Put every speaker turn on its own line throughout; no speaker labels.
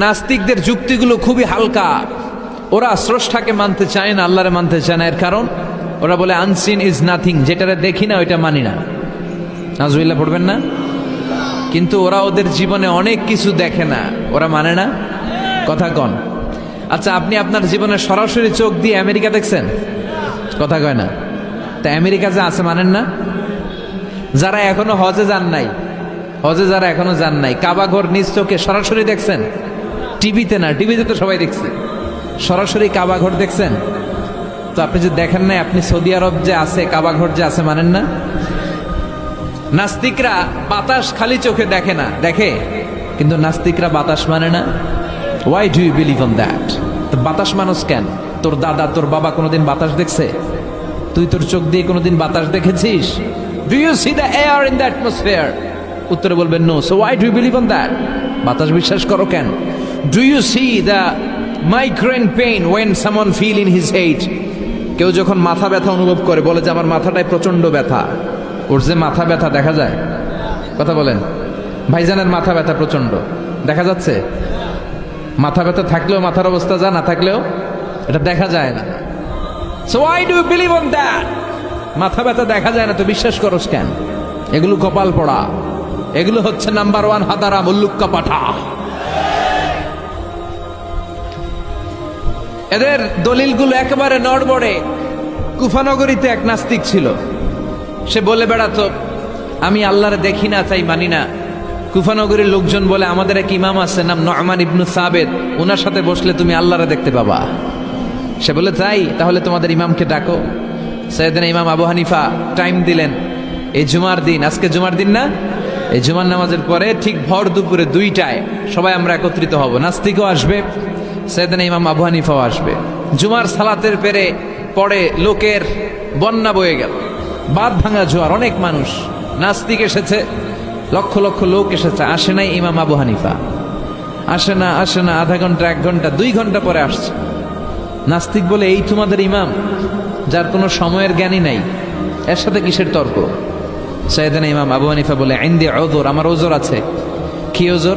নাস্তিকদের যুক্তিগুলো খুবই হালকা। ওরা স্রষ্টাকে মানতে চায় না, আল্লাহরে মানতে চায় না। এর কারণ, ওরা বলে আনসিন ইজ নাথিং যেটারে দেখি না, ওইটা মানি না। নাজুইল্লাহ পড়বেন না? কিন্তু ওরা ওদের জীবনে অনেক কিছু দেখে না। ওরা মানে না? কথা কন। আচ্ছা আপনি আপনার জীবনে সরাসরি চোখ দিয়ে আমেরিকা দেখছেন? কথা কয় না। তা আমেরিকা যে আছে মানেন না? যারা এখনও হজে যান নাই, হজে যারা এখনও যান নাই, কাবা ঘর নিজ চোখে সরাসরি দেখছেন? টিভিতে না, টিভিতে তো সবাই দেখছে। সরাসরি কাবা ঘর দেখছেন? তো আপনি যে দেখেন নাই, আপনি সৌদি আরব যে আছে, কাবা ঘর যে আছে, মানেন না? নাস্তিকরা বাতাস খালি চোখে দেখে না, দেখে? কিন্তু নাস্তিকরা বাতাস মানে না? Why do you believe on that তো বাতাস মানুষ কেন? তোর দাদা, তোর বাবা কোনোদিন বাতাস দেখছে? তুই তোর চোখ দিয়ে কোনোদিন বাতাস দেখেছিস? Do you see the air in the atmosphere উত্তরে বলবেন no so why do believe on that বাতাস বিশ্বাস করো কেন? Do you see the migraine pain when someone feel in his head কেউ যখন মাথা ব্যথা অনুভব করে, বলে যে আমার মাথাটায় প্রচণ্ড ব্যথা। ওর যে মাথা ব্যথা, দেখা যায়? কথা বলেন। ভাইজানের মাথা ব্যথা প্রচণ্ড দেখা যাচ্ছে? মাথা ব্যথা থাকলেও মাথার অবস্থা যা, না থাকলেও এটা দেখা যায় না। So I do believe on that মাথা ব্যথা দেখা যায় না, তো বিশ্বাস করস কেন? এগুলো কপাল পড়া। এগুলো হচ্ছে নাম্বার ওয়ান হাদারা মুল্লুক্কা পাঠা। এদের দলিলগুলো একেবারে নড়বড়ে। কুফানগরীতে এক নাস্তিক ছিল। সে বলে, বেড়াতো, আমি আল্লাহরে দেখি না, তাই মানি না। কুফানগরীর লোকজন বলে, আমাদের এক ইমাম আছে, নাম নয়মান ইবনু সাবেদ ওনার সাথে বসলে তুমি আল্লাহরে দেখতে পাবা। সে বলে, তাই? তাহলে তোমাদের ইমামকে ডাকো। সৈয়দিন ইমাম আবু হানিফা টাইম দিলেন। এই জুমার দিন, আজকে জুমার দিন না? এই জুমার নামাজের পরে ঠিক ভর দুপুরে দুইটায় সবাই আমরা একত্রিত হব। নাস্তিকও আসবে সৈয়দিন ইমাম আবু হানিফাও আসবে। জুমার সালাতের পেরে পরে লোকের বন্যা বয়ে গেল। বাদ ভাঙা জোয়ার, অনেক মানুষ, নাস্তিক এসেছে, লক্ষ লক্ষ লোক এসেছে, আসে নাই ইমাম আবু হানিফা। আসে না আসে না, আধা ঘণ্টা, এক ঘণ্টা, দুই ঘণ্টা পরে আসছে। নাস্তিক বলে, এই তোমাদের ইমাম, যার কোনো সময়ের জ্ঞানই নাই, এর সাথে কিসের তর্ক? সাইদান ইমাম আবু হানিফা বলে আইন্দি ওজোর আমার ওজোর আছে। কি ওজোর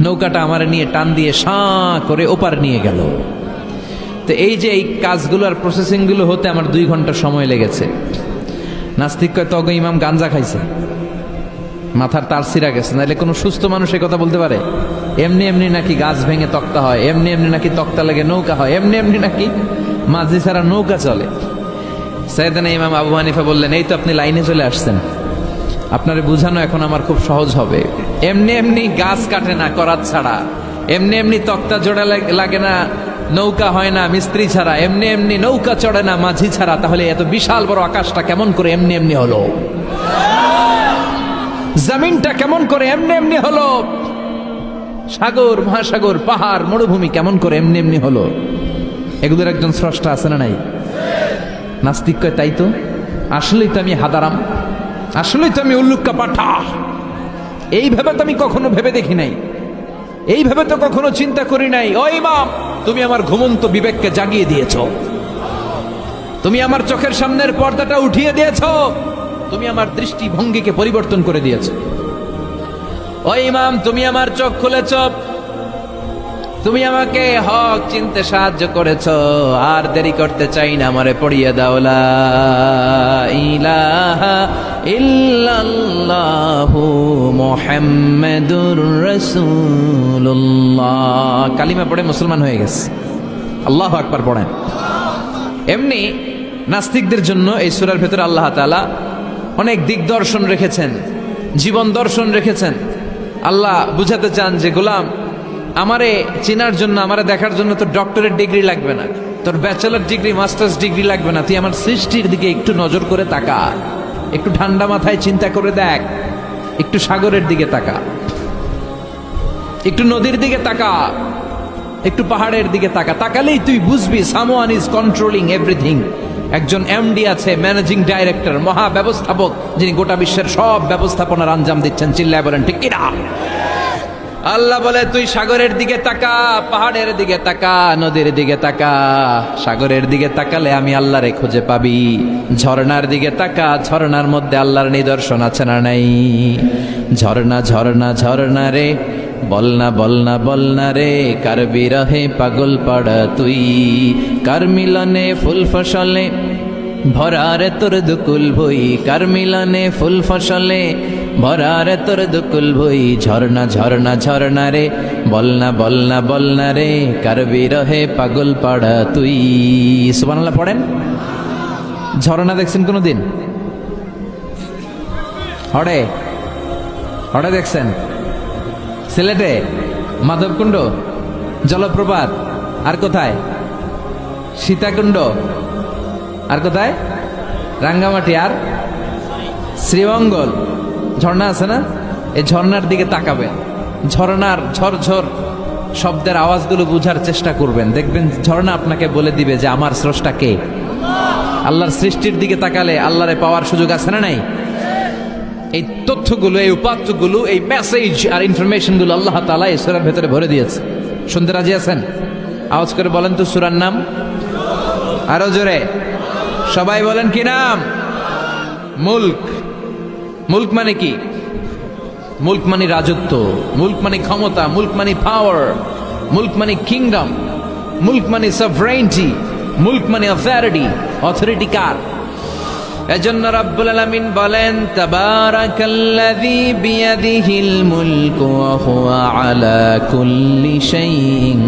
নৌকাটা আমার নিয়ে টান দিয়ে সাঁ করে ওপার নিয়ে গেল। তো এই যে এই কাজগুলো আর প্রসেসিংগুলো হতে আমার দুই ঘণ্টা সময় লেগেছে। নাস্তিক কয়, তগ ইমাম গাঞ্জা খাইছে। মাথার তার সিরা গেছে। নাহলে কোনো সুস্থ মানুষ কথা বলতে পারে? এমনি এমনি নাকি গাছ ভেঙে তক্তা হয়, এমনি এমনি নাকি তক্তা লেগে নৌকা হয়, এমনি এমনি নাকি মাঝি ছাড়া নৌকা চলে। সৈয়দানা ইমাম আবু হানিফা বললেন, এই তো আপনি লাইনে চলে আসছেন। আপনারে বুঝানো এখন আমার খুব সহজ হবে। এমনি এমনি গাছ কাটে না করাত ছাড়া। এমনি এমনি তক্তা জোড়া লাগে না, নৌকা হয় না, মিস্ত্রি ছাড়া। এমনি এমনি নৌকা চড়ে না, মাঝি ছাড়া। তাহলে এত বিশাল বড় আকাশটা কেমন করে এমনি এমনি হলো? জমিনটা কেমন করে এমনি এমনি হলো? সাগর, মহাসাগর, পাহাড়, মরুভূমি কেমন করে এমনি এমনি হলো? এগুলোর একজন স্রষ্টা আছে না নাই? নাস্তিক তাই তো? আসলেই তো আমি হাদারাম। আসলেই তো আমি উল্লুক্কা পাঠা। এইভাবে তো আমি কখনো ভেবে দেখি নাই। এইভাবে তো কখনো চিন্তা করি নাই। ও ইমাম, তুমি আমার ঘুমন্ত বিবেককে জাগিয়ে দিয়েছ। তুমি আমার চোখের সামনের পর্দাটা উঠিয়ে দিয়েছ। তুমি আমার দৃষ্টিভঙ্গিকে পরিবর্তন করে দিয়েছ। ও ইমাম, তুমি আমার চোখ খুলেছ। তুমি আমাকে হক চিনতে সাহায্য করেছ। আর দেরি করতে চাই না, আমারে পড়িয়ে দাও। লা ইলাহা ইল্লাল্লাহু মুহাম্মাদুর রাসূলুল্লাহ। কালিমা পড়ে মুসলমান হয়ে গেছে। আল্লাহু আকবার পড়েন। এমনি নাস্তিকদের জন্য এই সূরার ভেতরে আল্লাহ তাআলা অনেক দিগদর্শন রেখেছেন, জীবন দর্শন রেখেছেন। আল্লাহ বুঝাতে চান যে, গোলাম, আমারে চেনার জন্য, আমারে দেখার জন্য তোর ডক্টরের ডিগ্রি লাগবে না। তোর ব্যাচেলার ডিগ্রি মাস্টার্স ডিগ্রি লাগবে না। তুই আমার সৃষ্টির দিকে একটু নজর করে তাকা একটু ঠান্ডা মাথায় চিন্তা করে দেখ। একটু সাগরের দিকে তাকা। একটু নদীর দিকে তাকা। একটু পাহাড়ের দিকে তাকা। তাকালেই তুই বুঝবি সামোয়ান ইজ কন্ট্রোলিং এভরিথিং। একজন এমডি আছে, ম্যানেজিং ডাইরেক্টর মহা ব্যবস্থাপক যিনি গোটা বিশ্বের সব ব্যবস্থাপনার আঞ্জাম দিচ্ছেন, চিল্লায় বলেন, ঠিক কিনা? আল্লাহ বলে, তুই সাগরের দিকে তাকা, পাহাড়ের দিকে তাকা, নদীর দিকে তাকা। সাগরের দিকে তাকালে আমি আল্লাহরে খুঁজে পাবি। ঝর্ণার দিকে তাকা, ঝর্ণার মধ্যে আল্লাহর নিদর্শন আছে না নাই? ঝর্ণা ঝর্ণা ঝর্ণা রে, বলনা বলনা বলনা রে, কার বিরহে পাগল পাড়া তুই? কার মিলনে ফুল ফসলে ভরারে তোর দুকুল ভই? কার মিলনে ফুল ফসলে ভরারে তোর দুকুল ভই ঝর্ণা ঝর্ণা ঝর্ণা রে। বলনা বলনা বলনা রে, কার বিরহে পাগল পাড়া তুই। সুবহানাল্লাহ, পড়েন। ঝর্ণা দেখছেন কোনো দিন হড়ে হড়ে দেখছেন? সিলেটে? মাধবকুণ্ড? জলপ্রপাত? আর কোথায়? সীতাকুণ্ড? আর কোথায়? রাঙ্গামাটি? আর? শ্রীমঙ্গল? ঝর্ণা আছে না? এই ঝর্ণার দিকে তাকাবেন। ঝর্ণার ঝরঝর শব্দের আওয়াজগুলো বোঝার চেষ্টা করবেন। দেখবেন ঝর্ণা আপনাকে বলে দিবে যে, আমার স্রষ্টা কে? আল্লাহর সৃষ্টির দিকে তাকালে আল্লাহরে পাওয়ার সুযোগ আছে না নাই? এই তথ্যগুলো, এই উপাত্তগুলো, এই মেসেজ আর ইনফরমেশনগুলো আল্লাহ তালা এই সুরার ভেতরে ভরে দিয়েছে। শুনতে রাজি আছেন? আওয়াজ করে বলেন তো সুরার নাম। আরও জোরে। সবাই বলেন কি নাম? মুল্ক। মুল্ক মানে কি? মুল্ক মানে রাজত্ব, মুল্ক মানে ক্ষমতা, মুল্ক মানে পাওয়ার মুল্ক মানে কিংডম মুল্ক মানে সভরেন্টি মুল্ক মানে অথরিটি অথরিটি কার? এজন্য রাব্বুল আলামিন বলেন, তাবারাকাল্লাযী বিয়াদিহিল মুলকু ওয়া হুয়া আলা কুল্লি শাইইন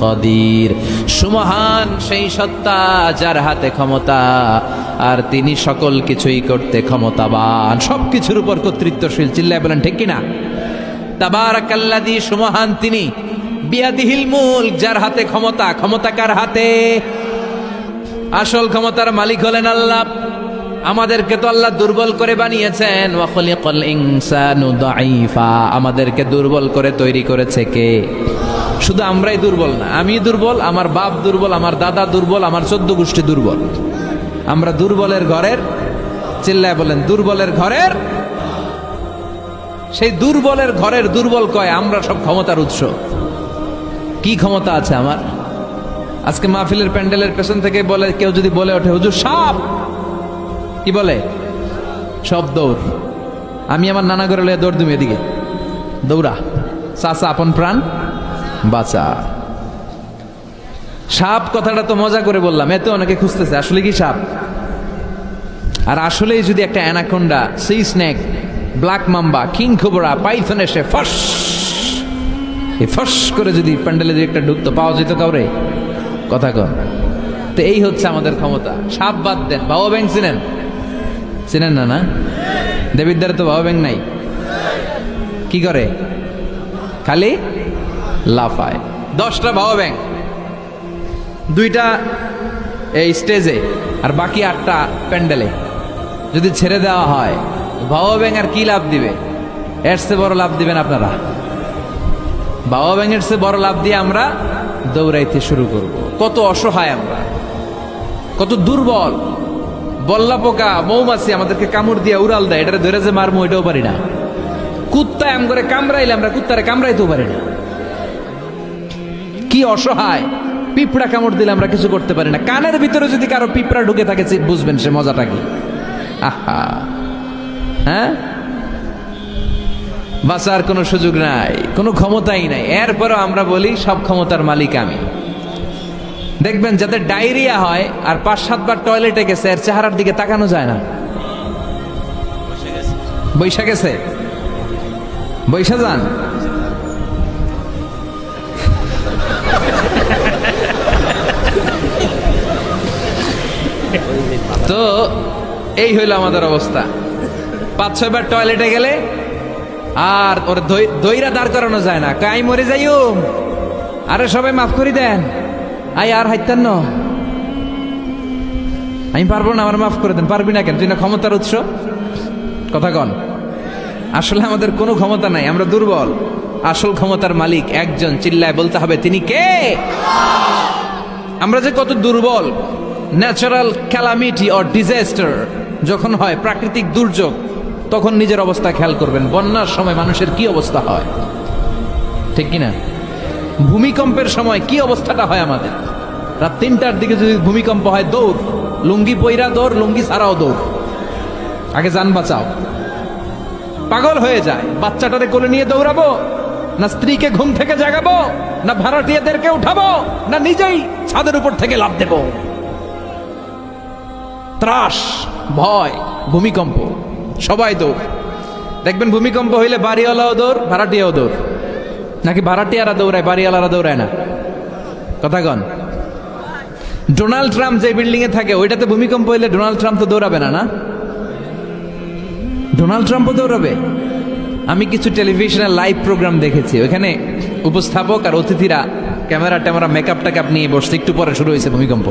কাদির সুমহান সেই সত্তা যার হাতে ক্ষমতা আর তিনি সকল কিছুই করতে ক্ষমতাবান। সব কিছুর উপর কর্তৃত্বশীল, চিল্লায় বলেন, ঠিক কিনা? তাবারাকাল্লাযী সুমহান তিনি, বিয়াদিহিল মুলক, যার হাতে ক্ষমতা। ক্ষমতা কার হাতে? আসল ক্ষমতার মালিক হলেন আল্লাহ। আমাদেরকে তো আল্লাহ দুর্বল করে বানিয়েছেন। আমাদেরকে দুর্বল করে তৈরি করেছে কে? শুধু আমরাই দুর্বল না আমি দুর্বল, আমার বাপ দুর্বল, আমার দাদা দুর্বল, আমার চোদ্দ গোষ্ঠী দুর্বল। আমরা দুর্বলের ঘরের চিল্লায় বলেন, দুর্বলের ঘরের, সেই দুর্বলের ঘরের দুর্বল কয়, আমরা সব ক্ষমতার উৎস। কি ক্ষমতা আছে আমার? আজকে মাহফিলের প্যান্ডেলের পেছন থেকে বলে, কেউ যদি বলে ওঠে, হুজুর, সাপ! কি বলে? সব দৌড়। আমি আমার নানা ঘরে দৌড় তুমি এদিকে। দৌড়া। চাচা আপন প্রাণ। বাঁচা। সাপ কথাটা তো মজা করে বললাম, এতে অনেকে খুঁজতেছে, আসলে কি সাপ? আর আসলেই যদি একটা anaconda sea snake black mamba king cobra python এসে ফস এই ফস করে যদি প্যান্ডেলে যদি একটা ঢুকতো, পাওয়া যেত কাউরে? কথা কন। তো এই হচ্ছে আমাদের ক্ষমতা। সাপ বাদ দেন, বাবা ব্যাংক চিনেন? চিনেন না না? দেবিদ্বারে তো বাবা ব্যাংক নাই। কি করে? খালি? লাফায়। দশটা বাবা ব্যাংক। দুইটা, এই স্টেজে, আর বাকি আটটা প্যান্ডেলে। যদি ছেড়ে দেওয়া হয় বাবা ব্যাং আর কি লাভ দিবে? এর চেয়ে বড় লাভ দিবেন আপনারা। বাবা ব্যাঙের চেয়ে বড় লাভ দিয়ে আমরা দৌড়াইতে শুরু করব। কত অসহায় আমরা। কত দুর্বল। বল্লা পোকা, মৌমাছি আমাদেরকে কামড় দিয়ে উড়াল দেয়। এটারে ধরে যে মারমু, এটাও পারি না। কুত্তায় আম করে কামড়াইলে আমরা কুত্তারে কামড়াইতেও পারি না। কি অসহায়। পিঁপড়া কামড় দিলে আমরা কিছু করতে পারি না। কানের ভিতরে যদি কারও পিঁপড়া ঢুকে থাকে বুঝবেন সে মজাটা কি। আহা। হ্যাঁ? বাঁচার কোনো সুযোগ নাই, কোনো ক্ষমতাই নাই। এরপরও আমরা বলি, সব ক্ষমতার মালিক আমি। দেখবেন যাতে ডায়রিয়া হয়, আর পাঁচ সাতবার টয়লেটে গেছে, এর চেহারার দিকে তাকানো যায় না। বৈশা গেছে? বৈশা যান? তো এই হইল আমাদের অবস্থা। পাঁচ ছয়বার টয়লেটে গেলে আর ওর দই- দইরা দাঁড় করানো যায় না। কাই মরে যাইও আরে সবাই মাফ করে দেন। আই আর হাইতেন আমি পারব না, আমার মাফ করে দেন। পারবি না কেন? তুই না ক্ষমতার উৎস? কথা কন। আসলে আমাদের কোনো ক্ষমতা নাই, আমরা দুর্বল। আসল ক্ষমতার মালিক একজন, চিল্লায় বলতে হবে, তিনি কে? আমরা যে কত দুর্বল ন্যাচারাল ক্যালামিটি অর ডিজাস্টার যখন হয়, প্রাকৃতিক দুর্যোগ, তখন নিজের অবস্থা খেয়াল করবেন। বন্যার সময় মানুষের কি অবস্থা হয়? ঠিক কিনা? ভূমিকম্পের সময় কি অবস্থাটা হয় আমাদের? রাত তিনটার দিকে যদি ভূমিকম্প হয়, দৌড়। লুঙ্গি পইরা দৌড়, লুঙ্গি ছাড়াও দৌড়। আগে যান বাঁচাও। পাগল হয়ে যায়। বাচ্চাটারে কোলে নিয়ে দৌড়াবো, না স্ত্রীকে ঘুম থেকে জাগাবো, না ভাড়াটিয়াদেরকে উঠাবো, না নিজেই ছাদের উপর থেকে লাভ দেব। ত্রাস, ভয়, ভূমিকম্প, সবাই দৌড়। দেখবেন ভূমিকম্প হইলে বাড়িওয়ালাও দৌড়, ভাড়াটিয়াও দৌড়। নাকি ভাড়াটিয়ারা দৌড়ায়, বাড়িওয়ালারা দৌড়ায় না? কথা কন। ডোনাল্ড ট্রাম্প যে বিল্ডিং এ থাকে, ওইটাতে ভূমিকম্প হইলে ডোনাল্ড ট্রাম্প তো দৌড়াবে না না? ডোনাল্ড ট্রাম্পও দৌড়াবে? আমি কিছু টেলিভিশনে লাইভ প্রোগ্রাম দেখেছি ওখানে উপস্থাপক আর অতিথিরা ক্যামেরা ট্যামেরা মেকআপ টেকআপ নিয়ে বসছে, একটু পরে শুরু হয়েছে ভূমিকম্প।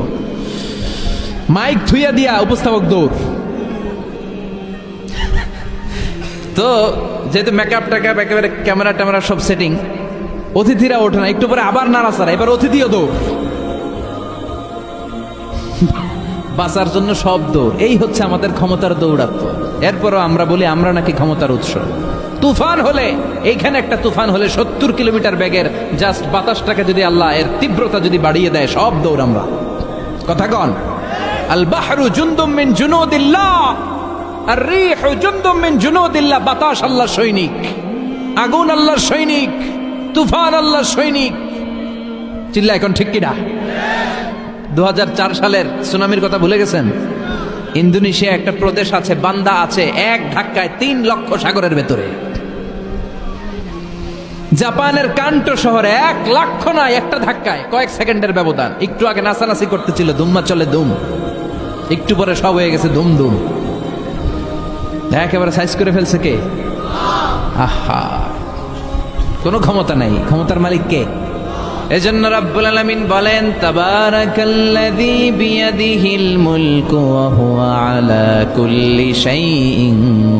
মাইক থুইয়া দিয়া উপস্থাপক দৌড়। তো যেহেতু মেকআপ টেকআপ একেবারে ক্যামেরা ট্যামেরা সব সেটিং অতিথিরা ওঠে না, একটু পরে আবার নাড়াচাড়া, এবার অতিথিও দৌড়। বাঁচার জন্য সব দৌড়, এই হচ্ছে আমাদের ক্ষমতার দৌড়াত্ম। এরপরও আমরা বলি, আমরা নাকি ক্ষমতার উৎস। তুফান হলে, এইখানে একটা তুফান হলে সত্তর কিলোমিটার ব্যাগের জাস্ট বাতাসটাকে যদি আল্লাহ, এর তীব্রতা যদি বাড়িয়ে দেয়, সব দৌড় আমরা। কথা কন। আল বাতাস আল্লাহর সৈনিক। আগুন সৈনিক। তুফান সৈনিক। চিল্লা এখন ঠিক সালের সুনামির কথা ভুলে গেছেন? ইন্দোনেশিয়া একটা প্রদেশ আছে, বান্দা আছে, এক ধাক্কায় তিন লক্ষ সাগরের ভেতরে। জাপানের কান্টো শহরে এক লক্ষ নয় একটা ধাক্কায়, কয়েক সেকেন্ডের ব্যবধান। একটু আগে নাচানাচি করতেছিল দুম্মা চলে দুম একটু পরে সব হয়ে গেছে দুম একেবারে সাইজ করে ফেলছে কে? আহা। কোনো ক্ষমতা নাই। ক্ষমতার মালিক কে? এজন্য রাব্বুল আলামিন বলেন, তাবারাকাল্লাযী বিয়াদিহিল মুলকু ওয়া হুয়া আলা কুল্লি শাইইন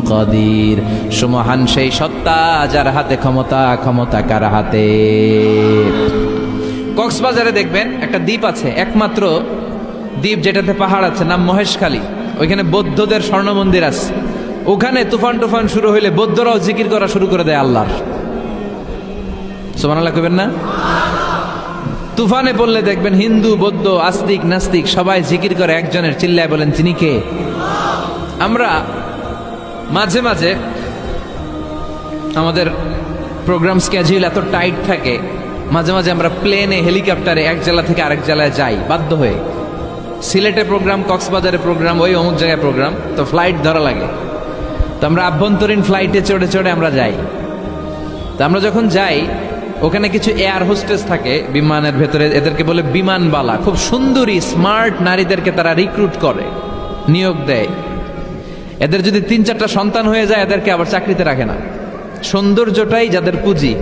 কাদির। সুমহান সেই সত্তা যার হাতে ক্ষমতা ক্ষমতা কার হাতে? কক্সবাজারে দেখবেন একটা দ্বীপ আছে, একমাত্র দ্বীপ যেটাতে পাহাড় আছে, নাম মহেশখালী। ওইখানে বৌদ্ধদের স্বর্ণ মন্দির আছে। ওখানে তুফান টুফান শুরু হইলে বৌদ্ধরাও জিকির করা শুরু করে দেয় আল্লাহর। সুবহানাল্লাহ কইবেন না? তুফানে পড়লে দেখবেন হিন্দু, বৌদ্ধ, আস্তিক, নাস্তিক সবাই জিকির করে, একজনের চিল্লায় বলেন, তিনি কে? আমরা মাঝে মাঝে আমাদের প্রোগ্রাম স্কেজিউল এত টাইট থাকে, মাঝে মাঝে আমরা প্লেনে হেলিকপ্টারে এক জেলা থেকে আরেক জেলায় যাই, বাধ্য হয়ে। সিলেটে প্রোগ্রাম কক্সবাজারে প্রোগ্রাম ওই অমুক জায়গায় প্রোগ্রাম তো ফ্লাইট ধরা লাগে। তো আমরা আভ্যন্তরীণ ফ্লাইটে চড়ে চড়ে আমরা যাই। তো আমরা যখন যাই, ওখানে কিছু এয়ার হোস্টেস থাকে বিমানের ভেতরে, এদেরকে বলে বিমানবালা খুব সুন্দরী স্মার্ট নারীদেরকে তারা রিক্রুট করে, নিয়োগ দেয়। এদের যদি তিন চারটা সন্তান হয়ে যায়, এদেরকে আবার চাকরিতে রাখে না। সৌন্দর্যটাই যাদের পুঁজি।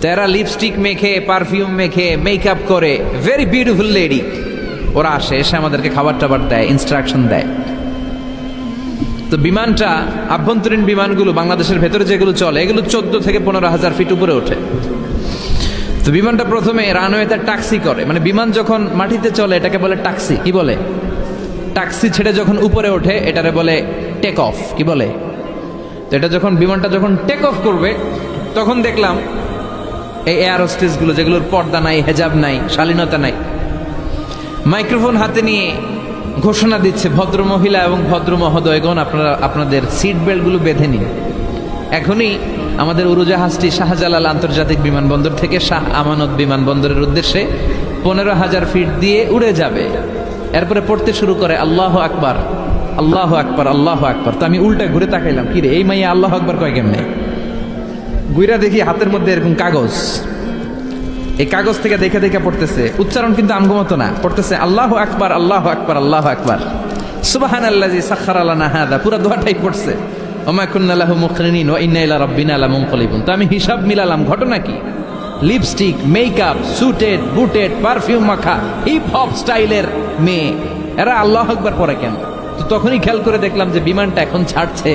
তো এরা লিপস্টিক মেখে পারফিউম মেখে মেকআপ করে ভেরি বিউটিফুল লেডি ওরা আসে, এসে আমাদেরকে খাবার টাবার দেয় ইনস্ট্রাকশন দেয়। তো বিমানটা, আভ্যন্তরীণ বিমানগুলো, বাংলাদেশের ভেতরে যেগুলো চলে, এগুলো চোদ্দ থেকে পনেরো হাজার ফিট উপরে ওঠে। তো বিমানটা প্রথমে রানওয়েতে টাক্সি করে। মানে বিমান যখন মাটিতে চলে, এটাকে বলে টাক্সি কি বলে? টাক্সি ছেড়ে যখন উপরে ওঠে, এটারে বলে টেক অফ কি বলে? তো এটা যখন, বিমানটা যখন টেক অফ করবে, তখন দেখলাম এই এয়ার হোস্টেসগুলো যেগুলোর পর্দা নাই, হেজাব নাই, শালীনতা নাই মাইক্রোফোন হাতে নিয়ে ঘোষণা দিচ্ছে ভদ্র মহিলা এবং ভদ্র মহোদয়গণ আপনারা আপনাদের সিট বেল্টগুলো বেঁধে নিন। এখনই আমাদের উড়োজাহাজটি শাহজালাল আন্তর্জাতিক বিমানবন্দর থেকে শাহ আমানত বিমানবন্দরের উদ্দেশ্যে পনেরো হাজার ফিট দিয়ে উড়ে যাবে। এরপরে পড়তে শুরু করে আল্লাহ আকবার আল্লাহ আকবার আল্লাহ আকবার। তো আমি উল্টা ঘুরে তাকাইলাম কিরে এই মাইয়া আল্লাহ আকবার কয় কেমনে? গুইরা দেখি হাতের মধ্যে এরকম কাগজ। এই কাগজ থেকে দেখে দেখে পড়তেছে। উচ্চারণ কিন্তু আমগমতো না। পড়তেছে, আল্লাহ আকবার আল্লাহ আকবার আল্লাহ আকবার। সুবাহান আল্লাজি সাক্ষার আল্লাহ নাহাদা পুরো দোয়াটাই পড়ছে। ওমা কুন্নাল্লাহ মুখরিনিন ও ইন্না ইলা রাব্বিনা আলা মুনকালিবুন তো আমি হিসাব মিলালাম, ঘটনা কি? Lipstick, makeup suited booted perfume মাখা হিপ হপ স্টাইলের মেয়ে। এরা আল্লাহ আকবার পরে কেন? তো তখনই খেয়াল করে দেখলাম যে বিমানটা এখন ছাড়ছে।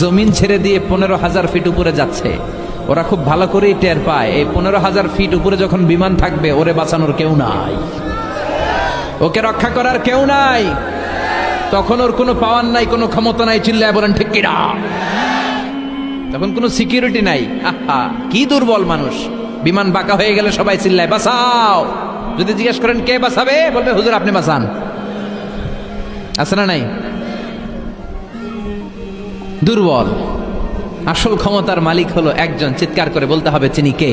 জমিন ছেড়ে দিয়ে পনেরো হাজার ফিট উপরে যাচ্ছে। ওরা খুব ভালো করেই টের পায়। এই পনেরো হাজার ফিট উপরে যখন বিমান থাকবে, ওরে বাঁচানোর কেউ নাই। ওকে রক্ষা করার কেউ নাই। তখন ওর কোনো পাওয়ার নাই, কোনো ক্ষমতা নাই, চিল্লায় বলেন, ঠিক কিনা? তখন কোনো সিকিউরিটি নাই। আহা কি দুর্বল মানুষ। বিমান বাঁকা হয়ে গেলে সবাই চিল্লায়, বাঁচাও! যদি জিজ্ঞেস করেন, কে বাঁচাবে? বলবে, হুজুর, আপনি বাঁচান। আছে না নাই? দুর্বল। আসল ক্ষমতার মালিক হলো একজন চিৎকার করে বলতে হবে চিনি কে?